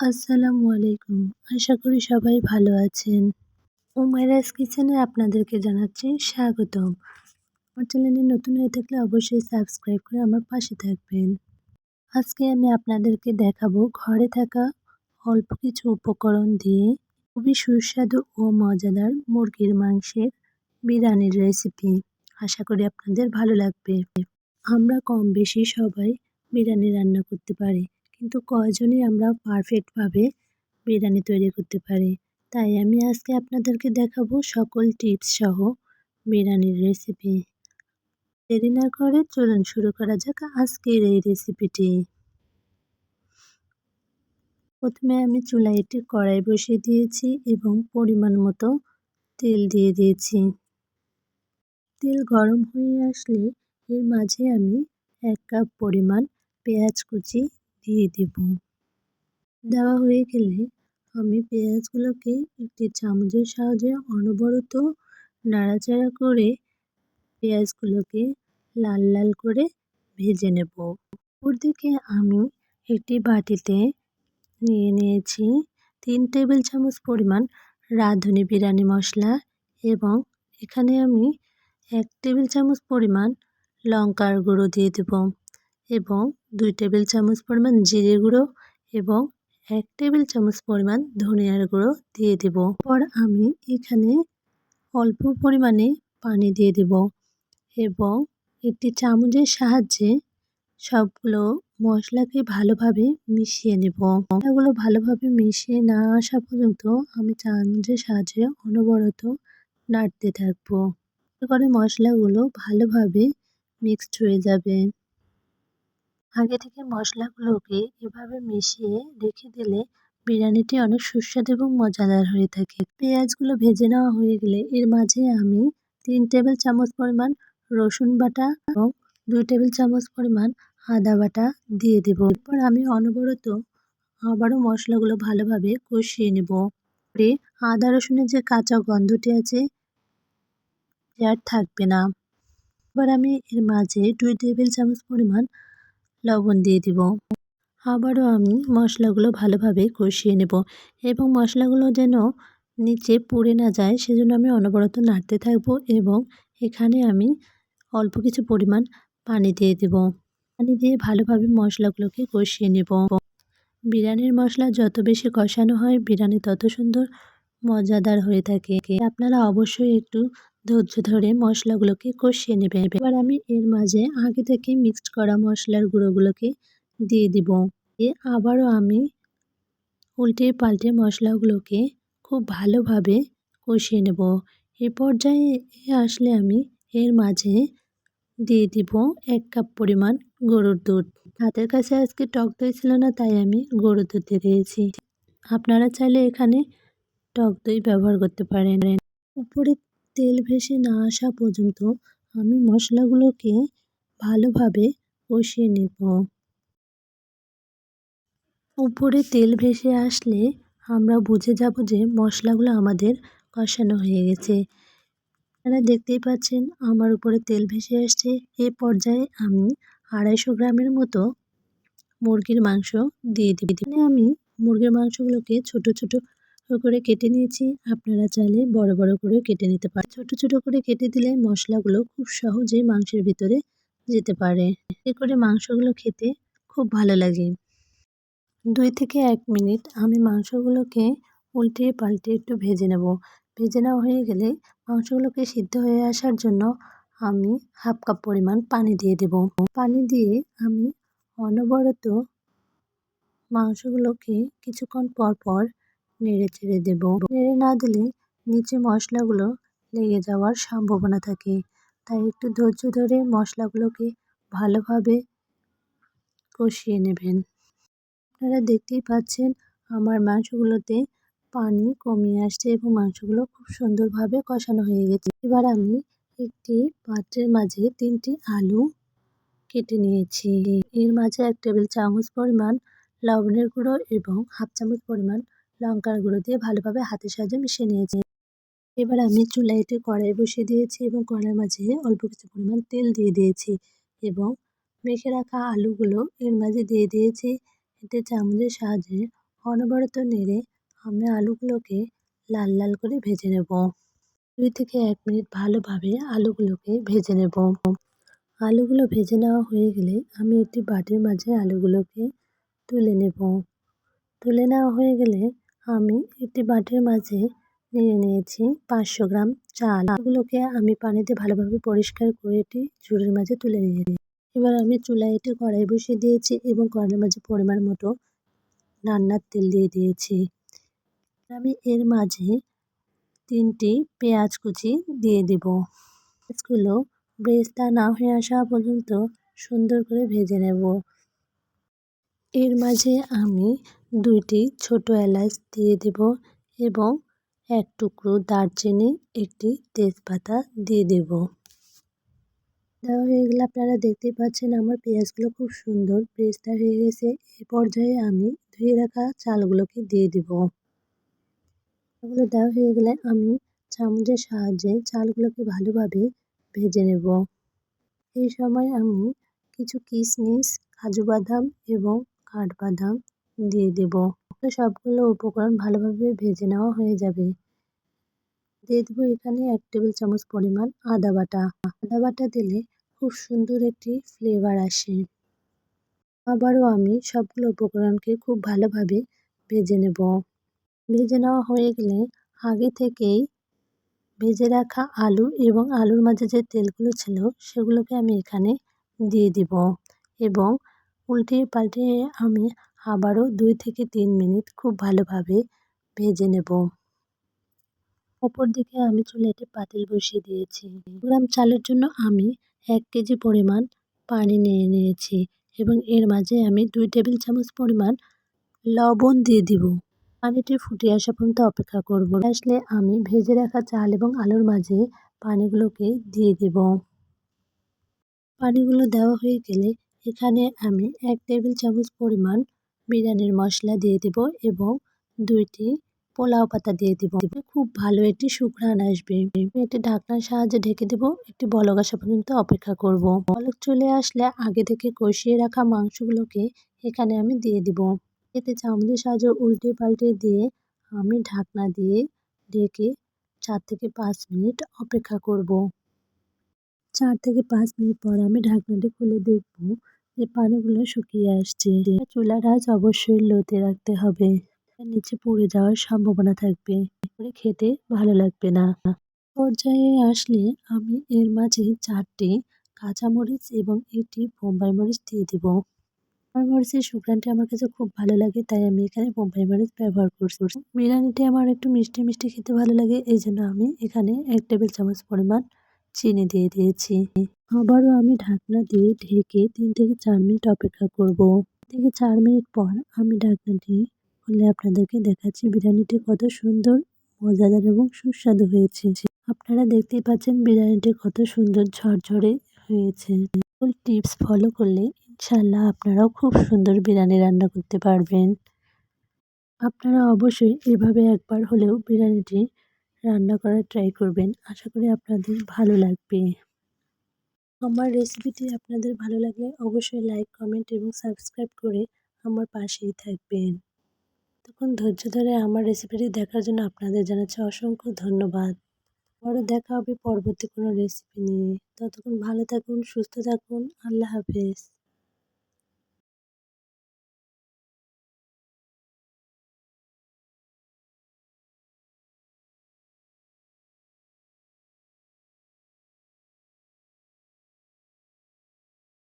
আসসালামু আলাইকুম। আশা করি সবাই ভালো আছেন। উমাইরাস কিচেনে আপনাদেরকে জানাচ্ছি স্বাগতম। আমার চ্যানেলে নতুন হয়ে থাকলে অবশ্যই সাবস্ক্রাইব করে আমার পাশে থাকবেন। আজকে আমি আপনাদেরকে দেখাবো ঘরে থাকা অল্প কিছু উপকরণ দিয়ে খুবই সুস্বাদু ও মজাদার মুরগির মাংসের বিরিয়ানির রেসিপি আশা করি আপনাদের ভালো লাগবে। আমরা কম বেশি সবাই বিরিয়ানি রান্না করতে পারি। কিন্তু কয়জনই আমরা পারফেক্টভাবে বিরিয়ানি তৈরি করতে পারি। তাই আমি আজকে আপনাদেরকে দেখাবো সকল টিপস সহ বিরিয়ানির রেসিপি দেরি না করে চলুন শুরু করা যাক আজকের এই রেসিপিটি প্রথমে আমি চুলায় একটি কড়াই বসিয়ে দিয়েছি এবং পরিমাণ মতো তেল দিয়ে দিয়েছি। তেল গরম হয়ে আসলে এর মাঝে আমি এক কাপ পরিমাণ পেঁয়াজ কুচি দিয়ে দেব। দেওয়া হয়ে গেলে আমি পেঁয়াজগুলোকে একটি চামচের সাহায্যে অনবরত নাড়াচাড়া করে পেঁয়াজগুলোকে লাল লাল করে ভেজে নেব। দিকে আমি একটি বাটিতে নিয়ে নিয়েছি তিন টেবিল চামচ পরিমাণ রাঁধুনি বিরিয়ানি মশলা এবং এখানে আমি এক টেবিল চামচ পরিমাণ লঙ্কার গুঁড়ো দিয়ে দেব। এবং দুই টেবিল চামচ পরিমাণ জিরে গুঁড়ো এবং এক টেবিল চামচ পরিমাণ ধনিয়ার গুঁড়ো দিয়ে দেব। পর আমি এখানে অল্প পরিমাণে পানি দিয়ে দেব এবং একটি চামচের সাহায্যে সবগুলো মশলাকে ভালোভাবে মিশিয়ে নেব। মশলাগুলো ভালোভাবে মিশিয়ে না আসা পর্যন্ত আমি চামচের সাহায্যে অনবরত নাড়তে থাকব। করে মশলাগুলো ভালোভাবে মিক্সড হয়ে যাবে। আগে থেকে মশলাগুলোকে এভাবে মিশিয়ে রেখে দিলে বিরিয়ানিটি অনেক সুস্বাদু এবং মজাদার হয়ে থাকে। পেঁয়াজগুলো ভেজে নেওয়া হয়ে গেলে এর মাঝে আমি তিন টেবিল চামচ পরিমাণ রসুন বাটা এবং দুই টেবিল চামচ পরিমাণ আদা বাটা দিয়ে দেব। এরপর আমি অনবরত আবারও মশলাগুলো ভালোভাবে কষিয়ে নেব। আদা রসুনের যে কাঁচা গন্ধটি আছে আর থাকবে না। এবার আমি এর মাঝে দুই টেবিল চামচ পরিমাণ লবণ দিয়ে দিব। আবারও আমি মশলাগুলো ভালোভাবে কষিয়ে নেব এবং মশলাগুলো যেন নিচে পুড়ে না যায় সেজন্য আমি অনবরত নাড়তে থাকব এবং এখানে আমি অল্প কিছু পরিমাণ পানি দিয়ে দেব। পানি দিয়ে ভালোভাবে মশলাগুলোকে কষিয়ে নেব। বিরিয়ানির মশলা যত বেশি কষানো হয় বিরিয়ানি তত সুন্দর, মজাদার হয়ে থাকে। আপনারা অবশ্যই একটু ধৈর্য ধরে মশলাগুলোকে কষিয়ে নেবে। এবার আমি এর মাঝে আগে থেকে মিক্সড করা মশলার গুঁড়োগুলোকে দিয়ে দিব। এ আবারও আমি উল্টে পাল্টে মশলাগুলোকে খুব ভালোভাবে কষিয়ে নেব। এ পর্যায়ে আসলে আমি এর মাঝে দিয়ে দিব এক কাপ পরিমাণ গরুর দুধ। হাতের কাছে আজকে টক দই ছিল না, তাই আমি গরুর দুধ দিয়ে দিয়েছি। আপনারা চাইলে এখানে টক দই ব্যবহার করতে পারেন। উপরে তেল ভেসে না আসা পর্যন্ত আমি মশলাগুলোকে ভালোভাবে কষিয়ে নেব। উপরে তেল ভেসে আসলে আমরা বুঝে যাব যে মশলাগুলো আমাদের কষানো হয়ে গেছে। আপনারা দেখতেই পাচ্ছেন আমার উপরে তেল ভেসে আসছে। এ পর্যায়ে আমি আড়াইশো গ্রামের মতো মুরগির মাংস দিয়ে দিবি। আমি মুরগির মাংসগুলোকে ছোট ছোট করে কেটে নিয়েছি। আপনারা চাইলে বড় বড় করে কেটে নিতে পারেন। ছোট ছোট করে কেটে দিলে মশলাগুলো খুব সহজেই মাংসের ভিতরে যেতে পারে। এ করে মাংসগুলো খেতে খুব ভালো লাগে। দুই থেকে এক মিনিট আমি মাংসগুলোকে উল্টে পাল্টে একটু ভেজে নেব। ভেজে নেওয়া হয়ে গেলে মাংসগুলোকে সিদ্ধ হয়ে আসার জন্য আমি হাফ কাপ পরিমাণ পানি দিয়ে দেব। পানি দিয়ে আমি অনবরত মাংসগুলোকে কিছুক্ষণ পর পর নেড়ে চেড়ে দেব। নেড়ে না দিলে নিচে মশলাগুলো লেগে যাওয়ার সম্ভাবনা থাকে। তাই একটু ধৈর্য ধরে মশলাগুলোকে ভালোভাবে কষিয়ে নেবেন। আপনারা দেখতেই পাচ্ছেন, আমার মাংসগুলোতে পানি কমিয়ে আসছে এবং মাংসগুলো খুব সুন্দরভাবে কষানো হয়ে গেছে। এবার আমি একটি পাত্রের মাঝে তিনটি আলু কেটে নিয়েছি। এর মাঝে এক টেবিল চামচ পরিমাণ লবণের গুঁড়ো এবং হাফ চামচ পরিমাণ লঙ্কার গুঁড়ো দিয়ে ভালোভাবে হাতের সাহায্যে মিশিয়ে নিয়েছি। এবার আমি চুলাইতে কড়াই বসিয়ে দিয়েছি এবং কড়াইয়ের মাঝে অল্প কিছু পরিমাণ তেল দিয়ে দিয়েছি এবং মেখে রাখা আলুগুলো এর মাঝে দিয়ে দিয়েছি। এতে চামচের সাহায্যে অনবরত নেড়ে আমি আলুগুলোকে লাল লাল করে ভেজে নেব। দুই থেকে এক মিনিট ভালোভাবে আলুগুলোকে ভেজে নেব। আলুগুলো ভেজে নেওয়া হয়ে গেলে আমি একটি বাটির মাঝে আলুগুলোকে তুলে নেব। তুলে নেওয়া হয়ে গেলে আমি একটি বাটির মাঝে নিয়ে নিয়েছি পাঁচশো গ্রাম চাল। এগুলোকে আমি পানিতে ভালোভাবে পরিষ্কার করে এটি ঝুড়ির মাঝে তুলে নিয়েছি। এবার আমি চুলায় একটি কড়াই বসিয়ে দিয়েছি এবং কড়াইয়ের মাঝে পরিমাণ মতো রান্নার তেল দিয়ে দিয়েছি। আমি এর মাঝে তিনটি পেঁয়াজ কুচি দিয়ে দেব। পেঁয়াজগুলো ব্রেস্তা না হয়ে আসা পর্যন্ত সুন্দর করে ভেজে নেব। এর মাঝে আমি দুইটি ছোট এলাচ দিয়ে দেব এবং এক টুকরো দারচিনি, একটি তেজপাতা দিয়ে দেব। দেওয়া হয়ে গেলে আপনারা দেখতেই পাচ্ছেন আমার পেঁয়াজগুলো খুব সুন্দর পেস্টটা হয়ে গেছে। এ পর্যায়ে আমি ধুয়ে রাখা চালগুলোকে দিয়ে দেব। চালগুলো দেওয়া হয়ে গেলে আমি চামচের সাহায্যে চালগুলোকে ভালোভাবে ভেজে নেব। এই সময় আমি কিছু কিশমিশ, কাজু বাদাম এবং কাঠবাদাম দিয়ে দেব। সবগুলো উপকরণ ভালোভাবে ভেজে নেওয়া হয়ে যাবে। দিয়ে দেবো এখানে এক টেবিল চামচ পরিমাণ আদা বাটা। আদা বাটা দিলে খুব সুন্দর একটি ফ্লেভার আসে। আবারও আমি সবগুলো উপকরণকে খুব ভালোভাবে ভেজে নেব। ভেজে নেওয়া হয়ে গেলে আগে থেকেই ভেজে রাখা আলু এবং আলুর মাঝে যে তেলগুলো ছিল সেগুলোকে আমি এখানে দিয়ে দিব এবং উল্টিয়ে পাল্টিয়ে আমি আবারও দুই থেকে তিন মিনিট খুব ভালোভাবে ভেজে নেব। ওপর দিকে আমি চুলাতে পাতিল বসিয়ে দিয়েছি। গ্রাম চালের জন্য আমি এক কেজি পরিমাণ পানি নিয়ে নিয়েছি এবং এর মাঝে আমি দুই টেবিল চামচ পরিমাণ লবণ দিয়ে দিব। পানিটি ফুটে আসা পর্যন্ত অপেক্ষা করব। আসলে আমি ভেজে রাখা চাল এবং আলুর মাঝে পানিগুলোকে দিয়ে দেব। পানিগুলো দেওয়া হয়ে গেলে এখানে আমি এক টেবিল চামচ পরিমাণ বিরিয়ানির মশলা দিয়ে দেব এবং দুইটি পোলাও পাতা দিয়ে দিব। খুব ভালো একটি শুকরান আসবে। একটি ঢাকনার সাহায্যে ঢেকে দেব। একটি বলক আসা পর্যন্ত অপেক্ষা করব। বলক চলে আসলে আগে থেকে কষিয়ে রাখা মাংসগুলোকে এখানে আমি দিয়ে দিব। এতে চামচের সাহায্যে উল্টে পাল্টে দিয়ে আমি ঢাকনা দিয়ে ঢেকে চার থেকে পাঁচ মিনিট অপেক্ষা করব। চার থেকে পাঁচ মিনিট পর আমি ঢাকনাটি খুলে দেখব যে পানিগুলো শুকিয়ে আসছে। চুলার আঁচ অবশ্যই লোতে রাখতে হবে। নিচে পুড়ে যাওয়ার সম্ভাবনা থাকবে। করে খেতে ভালো লাগবে না। পর্যায়ে আসলে আমি এর মাঝে চারটি কাঁচামরিচ এবং একটি বোম্বাই মরিচ দিয়ে দেব। বোম্বাই মরিচের শুকনাটি আমার কাছে খুব ভালো লাগে, তাই আমি এখানে বোম্বাই মরিচ ব্যবহার করছি। বিরিয়ানিটি আমার একটু মিষ্টি মিষ্টি খেতে ভালো লাগে, এই জন্য আমি এখানে এক টেবিল চামচ পরিমাণ চিনি দিয়ে দিয়েছি। আবারও আমি ঢাকনা দিয়ে ঢেকে তিন থেকে চার মিনিট অপেক্ষা করব। থেকে চার মিনিট পর আমি ঢাকনাটি খুলে আপনাদেরকে দেখাচ্ছি বিরিয়ানিটি কত সুন্দর, মজাদার এবং সুস্বাদু হয়েছে। আপনারা দেখতেই পাচ্ছেন বিরিয়ানিটি কত সুন্দর ঝরঝরে হয়েছে। টিপস ফলো করলে ইনশাল্লাহ আপনারাও খুব সুন্দর বিরিয়ানি রান্না করতে পারবেন। আপনারা অবশ্যই এভাবে একবার হলেও বিরিয়ানিটি রান্না করার ট্রাই করবেন। আশা করি আপনাদের ভালো লাগবে। আমার রেসিপিটি আপনাদের ভালো লাগলে অবশ্যই লাইক কমেন্ট এবং সাবস্ক্রাইব করে আমার পাশেই থাকবেন। তখন ধৈর্য ধরে আমার রেসিপিটি দেখার জন্য আপনাদের জানাচ্ছি অসংখ্য ধন্যবাদ। আবারও দেখা হবে পরবর্তী কোনো রেসিপি নিয়ে। ততক্ষণ ভালো থাকুন, সুস্থ থাকুন। আল্লাহ হাফেজ।